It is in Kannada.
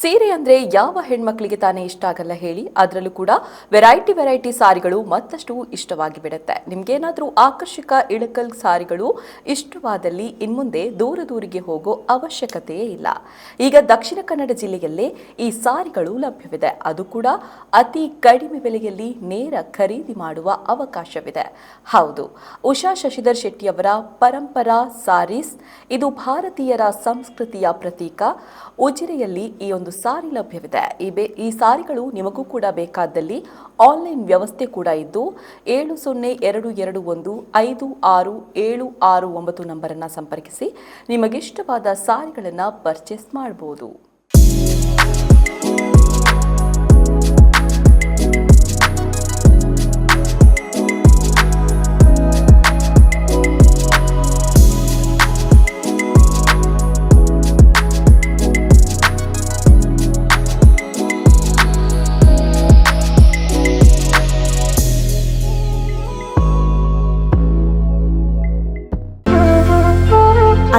ಸೀರೆ ಅಂದ್ರೆ ಯಾವ ಹೆಣ್ಮಕ್ಳಿಗೆ ತಾನೇ ಇಷ್ಟ ಆಗಲ್ಲ ಹೇಳಿ, ಅದರಲ್ಲೂ ಕೂಡ ವೆರೈಟಿ ವೆರೈಟಿ ಸಾರಿಗಳು ಮತ್ತಷ್ಟು ಇಷ್ಟವಾಗಿ ಬಿಡುತ್ತೆ. ನಿಮ್ಗೇನಾದ್ರೂ ಆಕರ್ಷಕ ಇಳಕಲ್ ಸಾರಿಗಳು ಇಷ್ಟವಾದಲ್ಲಿ ಇನ್ಮುಂದೆ ದೂರ ದೂರಿಗೆ ಹೋಗೋ ಅವಶ್ಯಕತೆಯೇ ಇಲ್ಲ. ಈಗ ದಕ್ಷಿಣ ಕನ್ನಡ ಜಿಲ್ಲೆಯಲ್ಲೇ ಈ ಸಾರಿಗಳು ಲಭ್ಯವಿದೆ. ಅದು ಕೂಡ ಅತಿ ಕಡಿಮೆ ಬೆಲೆಯಲ್ಲಿ ನೇರ ಖರೀದಿ ಮಾಡುವ ಅವಕಾಶವಿದೆ. ಹೌದು, ಉಷಾ ಶಶಿಧರ್ ಶೆಟ್ಟಿಯವರ ಪರಂಪರಾ ಸಾರೀಸ್, ಇದು ಭಾರತೀಯರ ಸಂಸ್ಕೃತಿಯ ಪ್ರತೀಕ. ಉಜಿರೆಯಲ್ಲಿ ಈ ಒಂದು ಸಾರಿ ಲಭ್ಯವಿದೆ. ಈ ಬೇ, ಈ ಸಾರಿಗಳು ನಿಮಗೂ ಕೂಡ ಬೇಕಾದಲ್ಲಿ ಆನ್ಲೈನ್ ವ್ಯವಸ್ಥೆ ಕೂಡ ಇದ್ದು, ಏಳು ಸೊನ್ನೆ ಎರಡು ಎರಡು ಒಂದು ಐದು ಆರು ಏಳು ಆರು ಒಂಬತ್ತು ನಂಬರನ್ನು ಸಂಪರ್ಕಿಸಿ ನಿಮಗಿಷ್ಟವಾದ ಸಾರಿಗಳನ್ನು ಪರ್ಚೇಸ್ ಮಾಡಬಹುದು